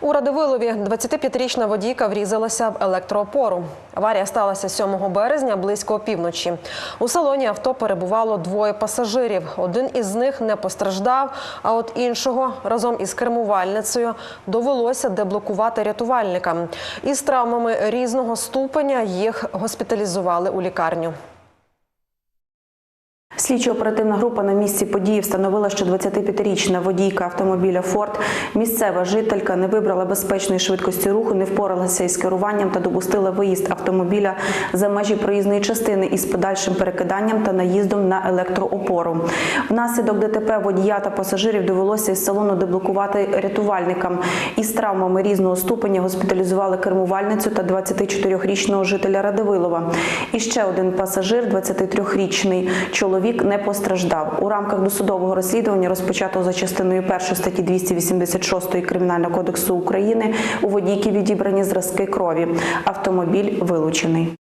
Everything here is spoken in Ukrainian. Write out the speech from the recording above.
У Радивилові 25-річна водійка врізалася в електроопору. Аварія сталася 7 березня близько опівночі. У салоні авто перебувало двоє пасажирів. Один із них не постраждав, а от іншого разом із кермувальницею довелося деблокувати рятувальникам. Із травмами різного ступеня їх госпіталізували у лікарню. Слідчо-оперативна група на місці події встановила, що 25-річна водійка автомобіля Форд, місцева жителька, не вибрала безпечної швидкості руху, не впоралася із керуванням та допустила виїзд автомобіля за межі проїзної частини із подальшим перекиданням та наїздом на електроопору. Внаслідок ДТП водія та пасажирів довелося із салону деблокувати рятувальникам. Із травмами різного ступеня госпіталізували кермувальницю та 24-річного жителя Радивилова. І ще один пасажир, 23-річний чоловік, не постраждав. У рамках досудового розслідування, розпочатого за частиною 1 статті 286 Кримінального кодексу України, у водійки відібрані зразки крові. Автомобіль вилучений.